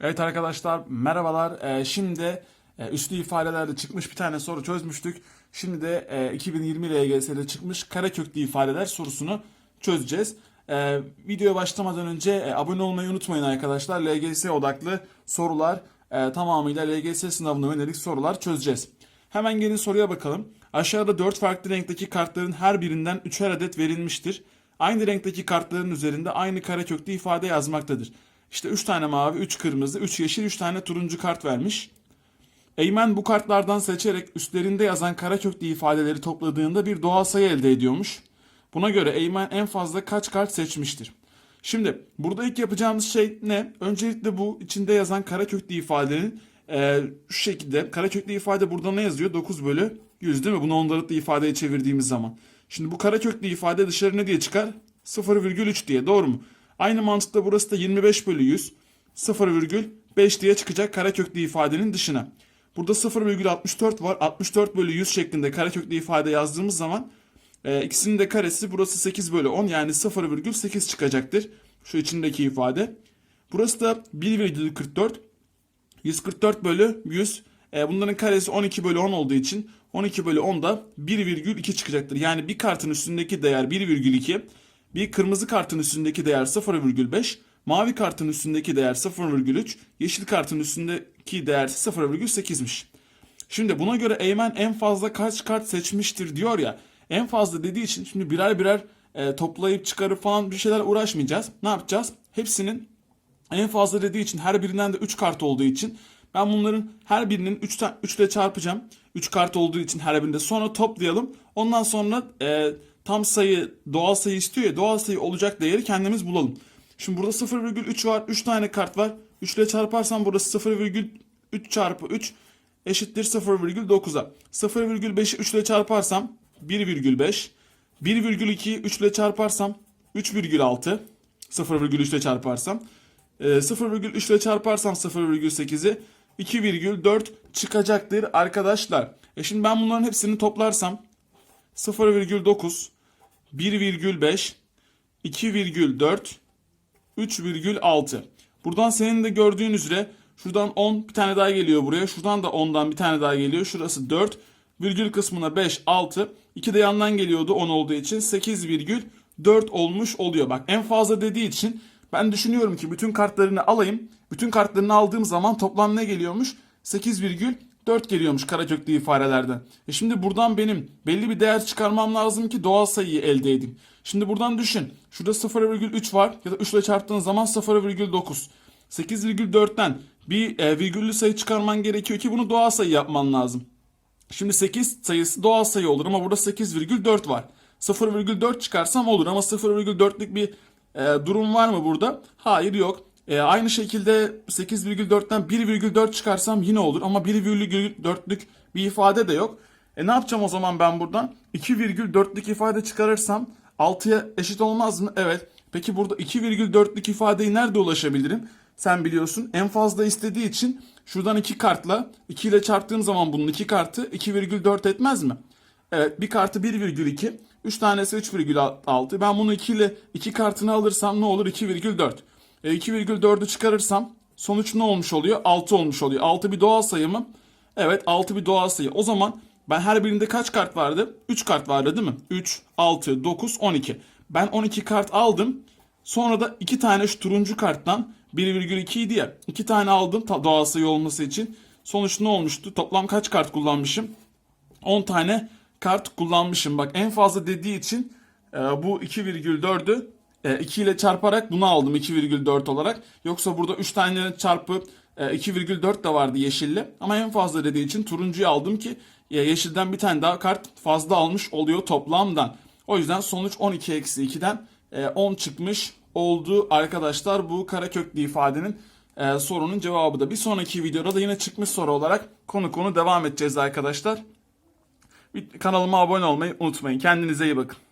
Evet arkadaşlar merhabalar. Ee, şimdi e, üslü ifadelerde çıkmış bir tane soru çözmüştük. Şimdi de e, 2020 LGS'de çıkmış kareköklü ifadeler sorusunu çözeceğiz. Ee, videoya başlamadan önce e, abone olmayı unutmayın arkadaşlar. LGS odaklı sorular e, tamamıyla LGS sınavına yönelik sorular çözeceğiz. Hemen gelin soruya bakalım. Aşağıda 4 farklı renkteki kartların her birinden 3'er adet verilmiştir. Aynı renkteki kartların üzerinde aynı kareköklü ifade yazmaktadır. İşte 3 tane mavi, 3 kırmızı, 3 yeşil, 3 tane turuncu kart vermiş. Eymen bu kartlardan seçerek üstlerinde yazan kareköklü ifadeleri topladığında bir doğal sayı elde ediyormuş. Buna göre Eymen en fazla kaç kart seçmiştir? Şimdi burada ilk yapacağımız şey ne? Öncelikle bu içinde yazan kareköklü ifadenin e, şu şekilde kareköklü ifade burada ne yazıyor? 9 bölü 100 değil mi? Bunu ondalıklı ifadeye çevirdiğimiz zaman. Şimdi bu kareköklü ifade dışarı ne diye çıkar? 0,3 diye doğru mu? Aynı mantıkla burası da 25 bölü 100 0,5 diye çıkacak kareköklü ifadenin dışına. Burada 0,64 var. 64 bölü 100 şeklinde kareköklü ifade yazdığımız zaman e, ikisinin de karesi burası 8 bölü 10 yani 0,8 çıkacaktır. Şu içindeki ifade. Burası da 1,44 144 bölü 100. E, bunların karesi 12 bölü 10 olduğu için 12 bölü 10 da 1,2 çıkacaktır. Yani bir kartın üstündeki değer 1,2. Bir kırmızı kartın üstündeki değer 0,5. Mavi kartın üstündeki değer 0,3. Yeşil kartın üstündeki değer 0,8'miş. Şimdi buna göre Eymen en fazla kaç kart seçmiştir diyor ya. En fazla dediği için şimdi birer birer e, toplayıp çıkarıp falan bir şeyler uğraşmayacağız. Ne yapacağız? Hepsinin en fazla dediği için her birinden de 3 kart olduğu için ben bunların her birinin 3 3 ile çarpacağım. 3 kart olduğu için her birinde sonra toplayalım. Ondan sonra e, tam sayı doğal sayı istiyor ya doğal sayı olacak değeri kendimiz bulalım. Şimdi burada 0,3 var. 3 tane kart var. 3 ile çarparsam burası 0,3 çarpı 3 eşittir 0,9'a. 0,5'i 3 ile çarparsam 1,5. 1,2'yi 3 ile çarparsam 3,6. 0,3 ile çarparsam. E, 0,3 ile çarparsam 0,8'i 2,4 çıkacaktır arkadaşlar. E şimdi ben bunların hepsini toplarsam 0,9 1,5 2,4 3,6. Buradan senin de gördüğün üzere şuradan 10 bir tane daha geliyor buraya. Şuradan da 10'dan bir tane daha geliyor. Şurası 4. Virgül kısmına 5, 6. 2 de yandan geliyordu 10 olduğu için 8,4 olmuş oluyor. Bak en fazla dediği için ben düşünüyorum ki bütün kartlarını alayım. Bütün kartlarını aldığım zaman toplam ne geliyormuş? 8,4 geliyormuş karaköklü ifadelerden. E şimdi buradan benim belli bir değer çıkarmam lazım ki doğal sayıyı elde edeyim. Şimdi buradan düşün. Şurada 0,3 var ya da 3 ile çarptığın zaman 0,9. 8,4'ten bir e, virgüllü sayı çıkarman gerekiyor ki bunu doğal sayı yapman lazım. Şimdi 8 sayısı doğal sayı olur ama burada 8,4 var. 0,4 çıkarsam olur ama 0,4'lük bir e, durum var mı burada? Hayır yok. E, aynı şekilde 8,4'ten 1,4 çıkarsam yine olur ama 1,4'lük bir ifade de yok. E ne yapacağım o zaman ben buradan? 2,4'lük ifade çıkarırsam 6'ya eşit olmaz mı? Evet. Peki burada 2,4'lük ifadeyi nerede ulaşabilirim? Sen biliyorsun en fazla istediği için şuradan 2 kartla 2 ile çarptığım zaman bunun 2 kartı 2,4 etmez mi? Evet bir kartı 1,2 3 tanesi 3,6 ben bunu 2 ile 2 kartını alırsam ne olur 2,4 e, 2,4'ü çıkarırsam sonuç ne olmuş oluyor? 6 olmuş oluyor. 6 bir doğal sayı mı? Evet 6 bir doğal sayı. O zaman ben her birinde kaç kart vardı? 3 kart vardı değil mi? 3, 6, 9, 12. Ben 12 kart aldım. Sonra da 2 tane şu turuncu karttan 1,2 idi ya. 2 tane aldım doğal sayı olması için. Sonuç ne olmuştu? Toplam kaç kart kullanmışım? 10 tane kart kullanmışım. Bak en fazla dediği için e, bu 2,4'ü e, 2 ile çarparak bunu aldım 2,4 olarak. Yoksa burada 3 tane çarpı e, 2,4 de vardı yeşille. Ama en fazla dediği için turuncuyu aldım ki e, yeşilden bir tane daha kart fazla almış oluyor toplamdan. O yüzden sonuç 12 eksi 2'den e, 10 çıkmış oldu arkadaşlar. Bu kareköklü ifadenin e, sorunun cevabı da. Bir sonraki videoda da yine çıkmış soru olarak konu konu devam edeceğiz arkadaşlar. Kanalıma abone olmayı unutmayın. Kendinize iyi bakın.